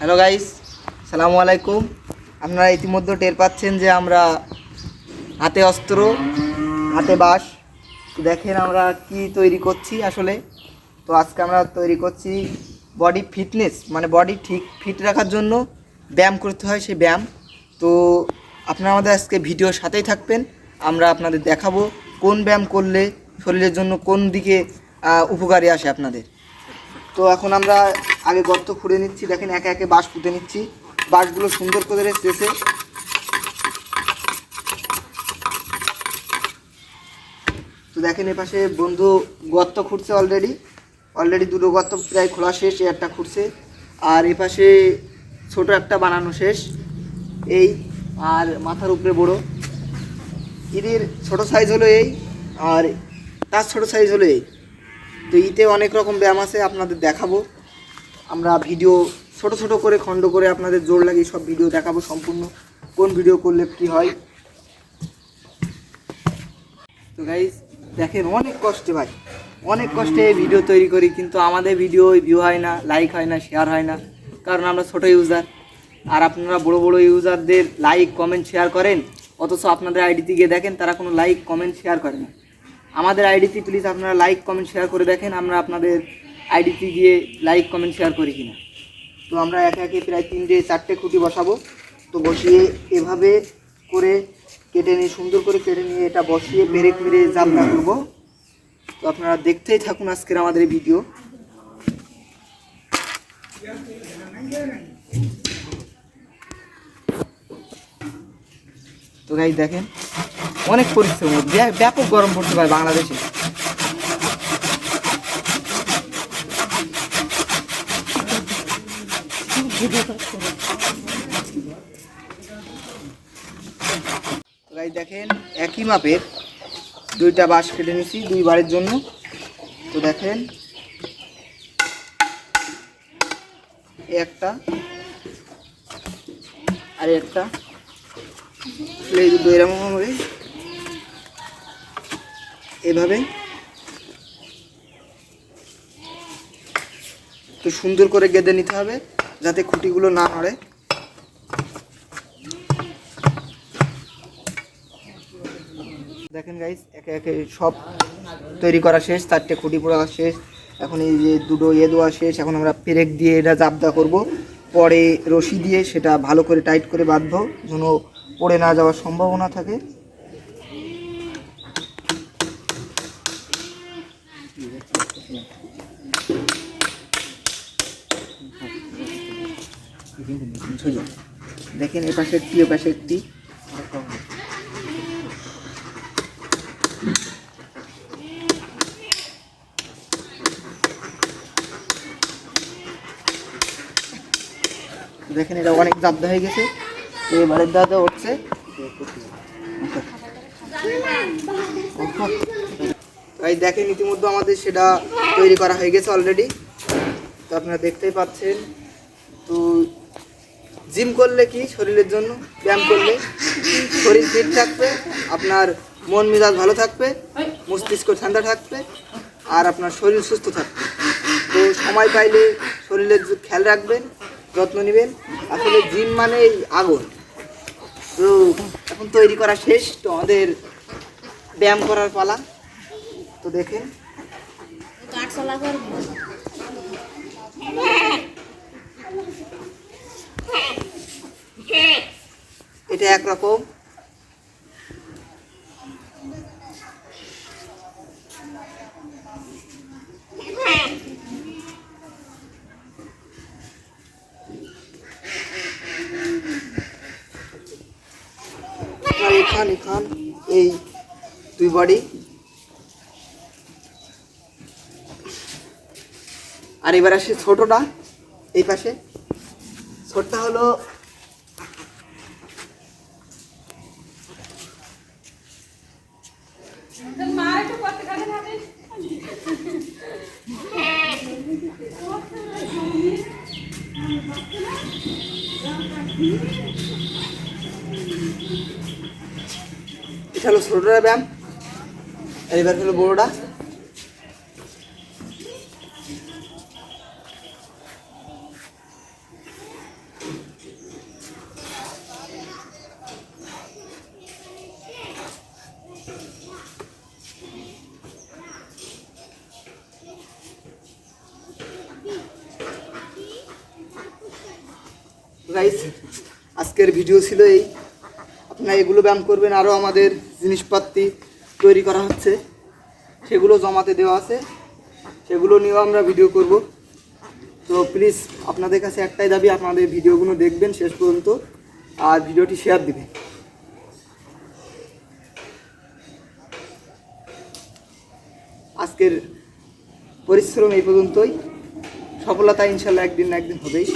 Hello guys, সালামু আলাইকুম। আপনারা ইতিমধ্যে টের পাচ্ছেন যে আমরা হাতে অস্ত্র, হাতে তো দেখেন আমরা কি তৈরি করছি আসলে। তো আজকে আমরা তৈরি করছি বডি ফিটনেস মানে বডি ঠিক ফিট রাখার জন্য ব্যায়াম করতে হয় সেই ব্যায়াম। তো আপনারা আমাদের আজকে ভিডিওর সাথেই থাকবেন। আমরা আপনাদের দেখাবো কোন ব্যায়াম করলে শরীরের জন্য কোন দিকে উপকারী আসে আপনাদের। তো এখন আমরা আগে গর্ত খুঁড়ে নিচ্ছি, দেখেন একে একে বাঁশ পুঁতে নিচ্ছি। বাঁশগুলো সুন্দর করে শেষে তো দেখেন এপাশে বন্ধু গর্ত খুঁড়ছে অলরেডি অলরেডি দুটো গর্ত প্রায় খোলা শেষ এ একটা খুঁড়ছে। আর এপাশে ছোট একটা বানানো শেষ। এই আর মাথার উপরে বড়। এদের ছোট সাইজ হলো এই, আর তার ছোট সাইজ হলো এই। তো ইতে অনেক রকম ব্যায়াম আছে, আপনাদের দেখাবো। আমরা ভিডিও ছোট ছোট করে, খণ্ড করে আপনাদের জোর লাগিয়ে সব ভিডিও দেখাবো সম্পূর্ণ। কোন ভিডিও করলে কি হয়? তো গাইজ দেখেন অনেক কষ্টে ভাই, অনেক কষ্টে ভিডিও তৈরি করি, কিন্তু আমাদের ভিডিও ভিউ হয় না লাইক হয় না শেয়ার হয় না, কারণ আমরা ছোট ইউজার আর আপনারা বড় বড় ইউজারদের লাইক কমেন্ট শেয়ার করেন, অথচ আপনাদের আইডিতে গিয়ে দেখেন, তারা কোনো লাইক কমেন্ট শেয়ার করে না। আমাদের আইডিতে প্লিজ আপনারা লাইক কমেন্ট শেয়ার করে দেখেন আমরা আপনাদের আইডিতে গিয়ে লাইক কমেন্ট শেয়ার করি কিনা। তো আমরা একে একে প্রায় তিনটে, চারটে খুঁটি বসাবো। তো বসিয়ে এভাবে করে কেটে নিয়ে, সুন্দর করে কেটে নিয়ে এটা বসিয়ে পেরেক মেরে জাবনা করব তো আপনারা দেখতেই থাকুন আজকের আমাদের ভিডিও। তো গাই দেখেন অনেক পরিশ্রম। ব্যাপক গরম পড়তে পারে বাংলাদেশে। দেখেন, একই মাপের দুইটা বাঁশ কেটে নিছি দুই বারের জন্য। তো দেখেন, একটা আর একটা। এই দুটো এরকম হবে। এভাবে। তো সুন্দর করে গেঁদে নিতে হবে, যাতে খুঁটিগুলো না নড়ে। দেখেন গাইস একে একে সব তৈরি করা শেষ, চারটে খুঁটি পোড়া শেষ। এখন এই যে দুটো ইয়ে দেওয়া শেষ, এখন আমরা পেরেক দিয়ে এটা জাবদা করব। পরে রশি দিয়ে সেটা ভালো করে টাইট করে বাঁধবো, যেন পড়ে না যাওয়ার সম্ভাবনা থাকে। দেখেন এ পাশে একটি এ পাশে একটি দেখেন এটা অনেক জাবদা হয়ে গেছে। এবারের দাদা উঠছে। তাই দেখেন, ইতিমধ্যে আমাদের সেটা তৈরি করা হয়ে গেছে অলরেডি তো আপনারা দেখতেই পাচ্ছেন। তো জিম করলে কি? শরীরের জন্য, ব্যায়াম করলে শরীর ফিট থাকবে, আপনার মন মেজাজ ভালো থাকবে, মস্তিষ্ক ঠান্ডা থাকবে, আর আপনার শরীর সুস্থ থাকবে। তো সময় পাইলে শরীরের খেয়াল রাখবেন, যত্ন নেবেন। আসলে জিম মানেই আগুন। তো এখন তৈরি করা শেষ। তো আমাদের ব্যায়াম করার পালা। তো দেখেন। এটা একরকম। আর এখান এখান এই দুই বডি। আর এবার আসে ছোটটা, এই পাশে। ছোটটা হলো এটা হলো ছোটটা ব্যায়াম, আর এবার হলো বড়োটা। গাইস আজকের ভিডিও ছিল এই। আপনারা এগুলো ব্যায়াম করবেন আরও আমাদের জিনিসপাতি তৈরি করা হচ্ছে। সেগুলো জমাতে দেওয়া আছে। সেগুলো নিয়েও আমরা ভিডিও করব। তো প্লিজ আপনাদের কাছে একটাই দাবি, আপনাদের ভিডিওগুলো দেখবেন শেষ পর্যন্ত, আর ভিডিওটি শেয়ার দিবেন। আজকের পরিশ্রম এই পর্যন্তই। সফলতা ইনশাল্লাহ একদিন না একদিন হবেই।